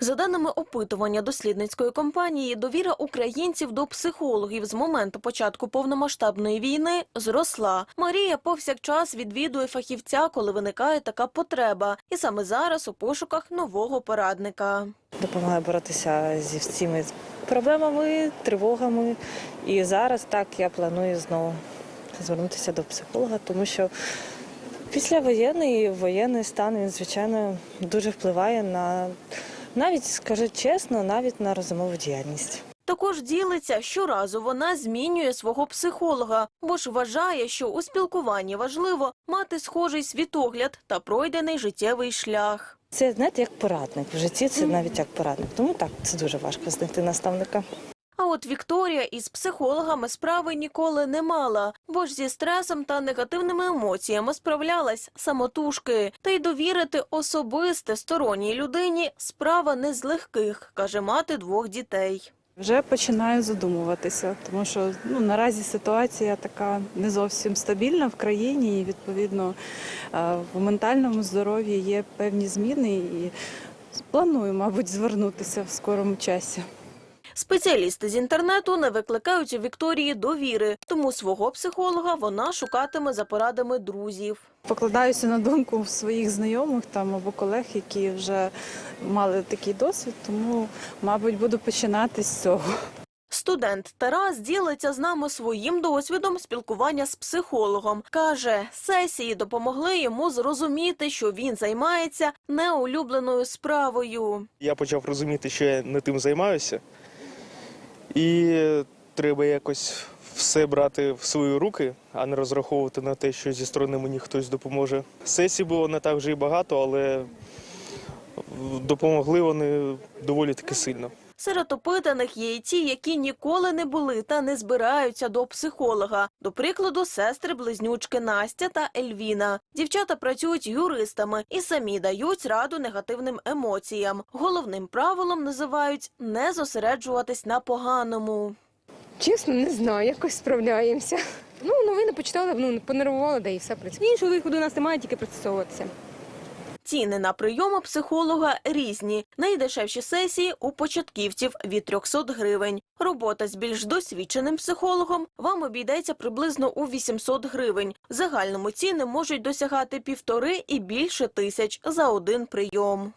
За даними опитування дослідницької компанії, довіра українців до психологів з моменту початку повномасштабної війни зросла. Марія повсякчас відвідує фахівця, коли виникає така потреба, і саме зараз у пошуках нового порадника. Допомагає боротися зі всіми проблемами, тривогами. І зараз так я планую знову звернутися до психолога, тому що після воєнний воєнний стан він, звичайно, дуже впливає на навіть, скажу чесно, навіть на розумову діяльність. Також ділиться, щоразу вона змінює свого психолога, бо ж вважає, що у спілкуванні важливо мати схожий світогляд та пройдений життєвий шлях. Це знаєте, як порадник. В житті це навіть як порадник. Тому так це дуже важко знайти наставника. А от Вікторія із психологами справи ніколи не мала, бо ж зі стресом та негативними емоціями справлялась самотужки. Та й довірити особисте сторонній людині справа не з легких, каже мати двох дітей. Вже починаю задумуватися, тому що ну наразі ситуація така не зовсім стабільна в країні, і відповідно е, в ментальному здоров'ї є певні зміни, і планую, мабуть, звернутися в скорому часі. Спеціалісти з інтернету не викликають у Вікторії довіри, тому свого психолога вона шукатиме за порадами друзів. Покладаюся на думку своїх знайомих там або колег, які вже мали такий досвід, тому, мабуть, буду починати з цього. Студент Тарас ділиться з нами своїм досвідом спілкування з психологом. Каже, сесії допомогли йому зрозуміти, що він займається неулюбленою справою. Я почав розуміти, що я не тим займаюся, і треба якось все брати в свої руки, а не розраховувати на те, що зі сторони мені хтось допоможе. Сесій було не так вже і багато, але допомогли вони доволі таки сильно. Серед опитаних є й ті, які ніколи не були та не збираються до психолога. До прикладу, сестри-близнючки Настя та Ельвіна. Дівчата працюють юристами і самі дають раду негативним емоціям. Головним правилом називають не зосереджуватись на поганому. Чесно, не знаю, якось справляємося. Ну, новини почитали, ну, понервували, да і все працює. Іншого виходу у нас немає, тільки процесовуватися. Ціни на прийоми психолога різні. Найдешевші сесії у початківців від 300 гривень. Робота з більш досвідченим психологом вам обійдеться приблизно у 800 гривень. В загальному ціни можуть досягати півтори і більше тисяч за один прийом.